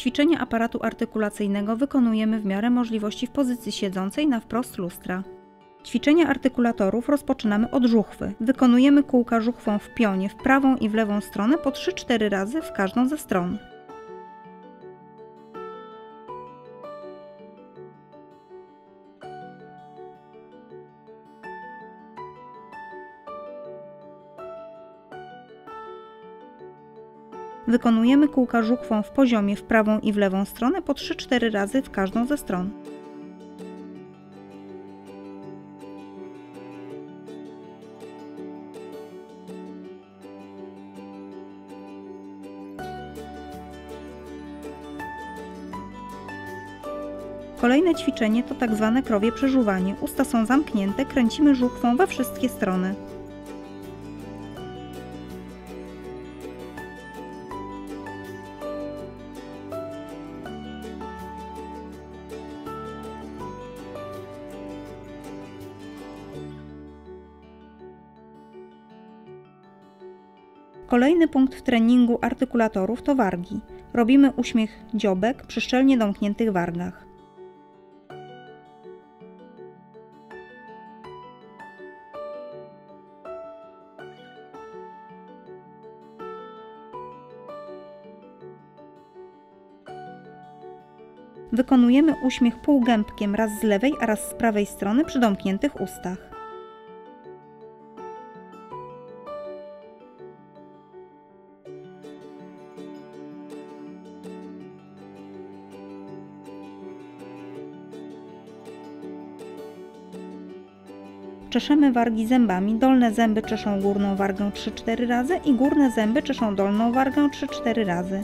Ćwiczenie aparatu artykulacyjnego wykonujemy w miarę możliwości w pozycji siedzącej na wprost lustra. Ćwiczenia artykulatorów rozpoczynamy od żuchwy. Wykonujemy kółka żuchwą w pionie w prawą i w lewą stronę po 3-4 razy w każdą ze stron. Wykonujemy kółka żuchwą w poziomie w prawą i w lewą stronę po 3-4 razy w każdą ze stron. Kolejne ćwiczenie to tak zwane krowie przeżuwanie. Usta są zamknięte, kręcimy żuchwą we wszystkie strony. Kolejny punkt w treningu artykulatorów to wargi. Robimy uśmiech dziobek przy szczelnie domkniętych wargach. Wykonujemy uśmiech półgębkiem raz z lewej, a raz z prawej strony przy domkniętych ustach. Czeszemy wargi zębami. Dolne zęby czeszą górną wargę 3-4 razy i górne zęby czeszą dolną wargę 3-4 razy.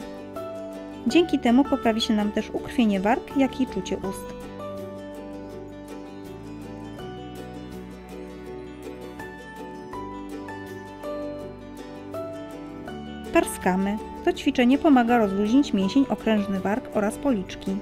Dzięki temu poprawi się nam też ukrwienie warg, jak i czucie ust. Tarskamy. To ćwiczenie pomaga rozluźnić mięsień okrężny warg oraz policzki.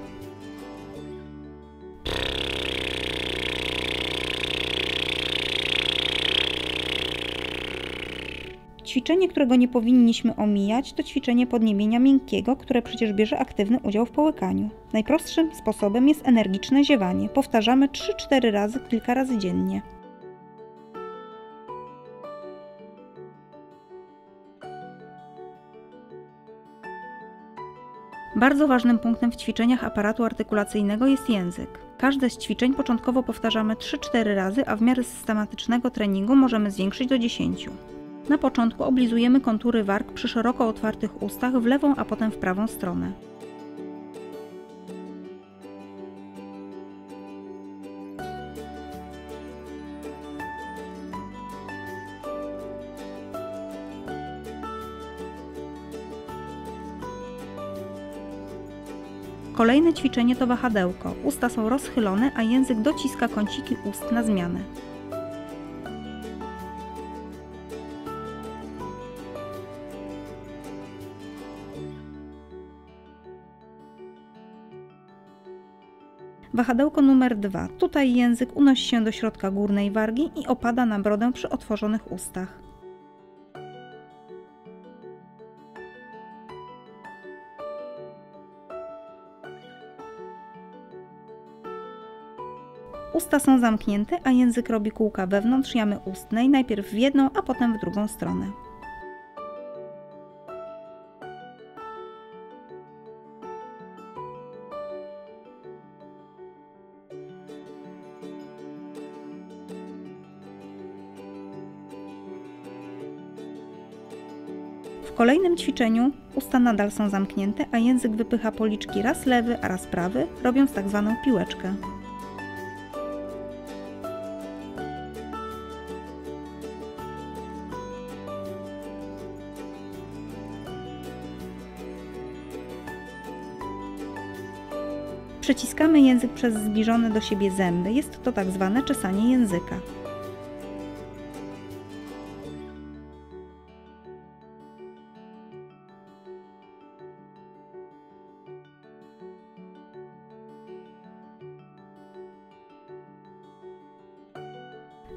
Ćwiczenie, którego nie powinniśmy omijać, to ćwiczenie podniebienia miękkiego, które przecież bierze aktywny udział w połykaniu. Najprostszym sposobem jest energiczne ziewanie. Powtarzamy 3-4 razy kilka razy dziennie. Bardzo ważnym punktem w ćwiczeniach aparatu artykulacyjnego jest język. Każde z ćwiczeń początkowo powtarzamy 3-4 razy, a w miarę systematycznego treningu możemy zwiększyć do 10. Na początku oblizujemy kontury warg przy szeroko otwartych ustach w lewą, a potem w prawą stronę. Kolejne ćwiczenie to wahadełko. Usta są rozchylone, a język dociska kąciki ust na zmianę. Wahadełko numer 2. Tutaj język unosi się do środka górnej wargi i opada na brodę przy otworzonych ustach. Usta są zamknięte, a język robi kółka wewnątrz jamy ustnej, najpierw w jedną, a potem w drugą stronę. W kolejnym ćwiczeniu usta nadal są zamknięte, a język wypycha policzki raz lewy, a raz prawy, robiąc tak zwaną piłeczkę. Przeciskamy język przez zbliżone do siebie zęby. Jest to tak zwane czesanie języka.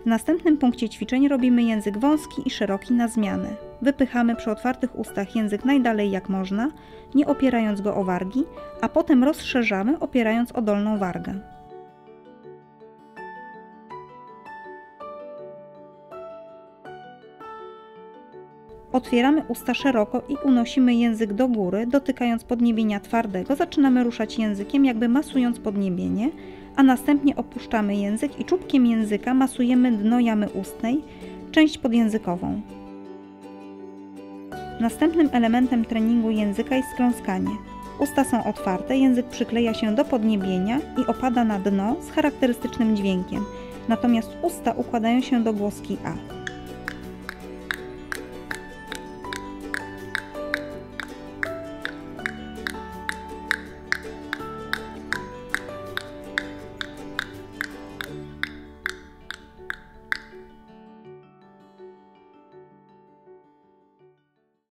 W następnym punkcie ćwiczeń robimy język wąski i szeroki na zmianę. Wypychamy przy otwartych ustach język najdalej jak można, nie opierając go o wargi, a potem rozszerzamy, opierając o dolną wargę. Otwieramy usta szeroko i unosimy język do góry, dotykając podniebienia twardego. Zaczynamy ruszać językiem, jakby masując podniebienie, a następnie opuszczamy język i czubkiem języka masujemy dno jamy ustnej, część podjęzykową. Następnym elementem treningu języka jest kląskanie. Usta są otwarte, język przykleja się do podniebienia i opada na dno z charakterystycznym dźwiękiem, natomiast usta układają się do głoski A.